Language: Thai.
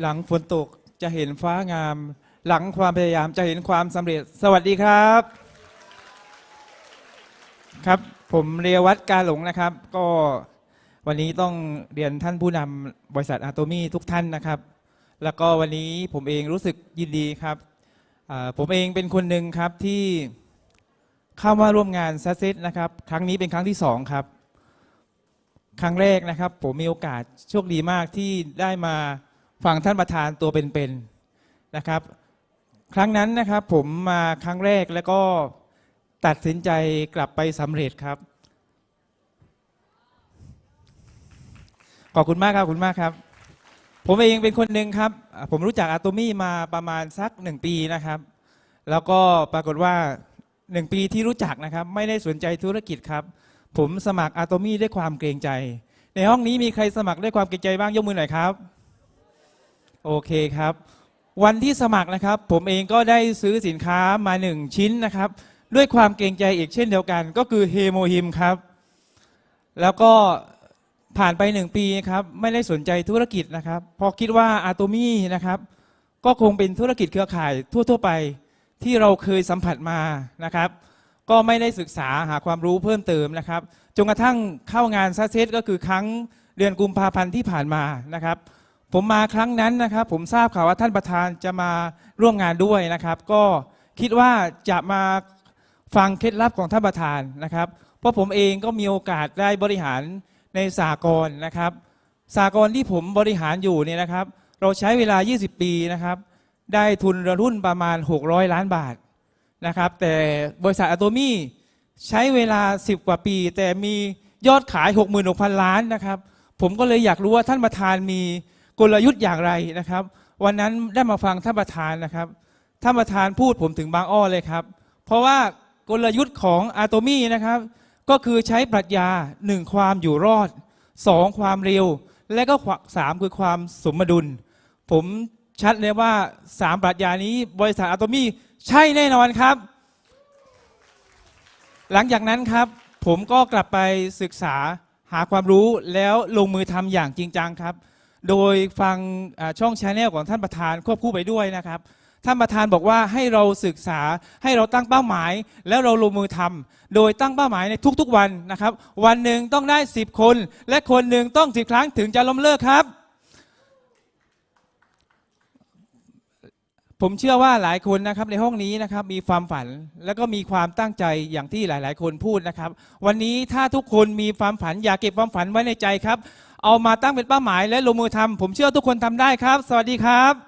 หลังฝนตกจะเห็นฟ้างาม หลังความพยายามจะเห็นความสำเร็จ สวัสดีครับ ครับ ผมเรียวัฒน์กาหลงนะครับ ก็วันนี้ต้องเรียนท่านผู้นำบริษัทอะโตมี่ทุกท่านนะครับ แล้วก็วันนี้ผมเองรู้สึกยินดีครับ ผมเองเป็นคนหนึ่งครับที่เข้ามาร่วมงานซัสเซตนะครับ ครั้งนี้เป็นครั้งที่สองครับ ครั้งแรกนะครับ ผมมีโอกาสโชคดีมากที่ได้มา ฟังท่านประธานตัวเป็นๆนะครับ ครั้งนั้นนะครับผมมาครั้งแรกแล้วก็ตัดสินใจกลับไปสำเร็จครับ ขอบคุณมากครับขอบคุณมากครับ ผมเองเป็นคนหนึ่งครับ ผมรู้จักอะตมี่มาประมาณสักหนึ่งปีนะครับ แล้วก็ปรากฏว่าหนึ่งปีที่รู้จักนะครับ ไม่ได้สนใจธุรกิจครับ ผมสมัครอะตมี่ด้วยความเกรงใจ ในห้องนี้มีใครสมัครด้วยความเกรงใจบ้างยกมือหน่อยครับ โอเคครับ วันที่สมัครนะครับ ผมเองก็ได้ซื้อสินค้ามาหนึ่งชิ้นนะครับ ด้วยความเกรงใจอีกเช่นเดียวกัน ก็คือเฮโมฮิมครับ แล้วก็ผ่านไปหนึ่งปีครับ ไม่ได้สนใจธุรกิจนะครับพอคิดว่าอะโตมี่นะครับ ก็คงเป็นธุรกิจเครือข่ายทั่ว ๆ ไปที่เราเคยสัมผัสมานะครับ ก็ไม่ได้ศึกษาหาความรู้เพิ่มเติมนะครับจนกระทั่งเข้างานซัสเซตก็คือครั้งเดือนกุมภาพันธ์ที่ผ่านมานะครับ ผมมาครั้งนั้นนะครับ ผมทราบข่าวว่าท่านประธานจะมาร่วมงานด้วยนะครับ ก็คิดว่าจะมาฟังเคล็ดลับของท่านประธานนะครับ เพราะผมเองก็มีโอกาสได้บริหารในสากลนะครับสากลที่ผมบริหารอยู่เนี่ยนะครับ เราใช้เวลา 20 ปีนะครับ ได้ทุนระรุ่นประมาณ 600 ล้านบาทนะครับ แต่บริษัทอะโตมี่ใช้เวลา 10 กว่าปี แต่มียอดขาย 66,000 ล้านนะครับ ผมก็เลยอยากรู้ว่าท่านประธานมี กลยุทธ์อย่างไรนะครับ วันนั้นได้มาฟังท่านประธานนะครับท่านประธานพูดผมถึงบางอ้อเลยครับ เพราะว่ากลยุทธ์ของอะโตมี่นะครับ ก็คือใช้ปรัชญาหนึ่งความอยู่รอดสองความเร็ว และก็สามคือความสมดุล ผมชัดเลยว่าสามปรัชญานี้บริษัทอะโตมี่ใช่แน่นอนครับ หลังจากนั้นครับ ผมก็กลับไปศึกษาหาความรู้แล้วลงมือทำอย่างจริงจังครับ โดยฟังช่องชาแนลของท่านประธานควบคู่ไปด้วยนะครับ ท่านประธานบอกว่าให้เราศึกษาให้เราตั้งเป้าหมาย แล้วเราลงมือทำโดยตั้งเป้าหมายในทุกๆวันนะครับ วันหนึ่งต้องได้ 10 คน และคนหนึ่งต้องสิครั้งถึงจะล้มเลิกครับ ผมเชื่อว่าหลายคนนะครับในห้องนี้นะครับมีความฝันแล้วก็มีความตั้งใจอย่างที่หลาย ๆ คนพูดนะครับ วันนี้ถ้าทุกคนมีความฝันอย่าเก็บความฝันไว้ในใจครับ เอามาตั้งเป็นเป้าหมายและลงมือทำผมเชื่อทุกคนทำได้ครับ สวัสดีครับ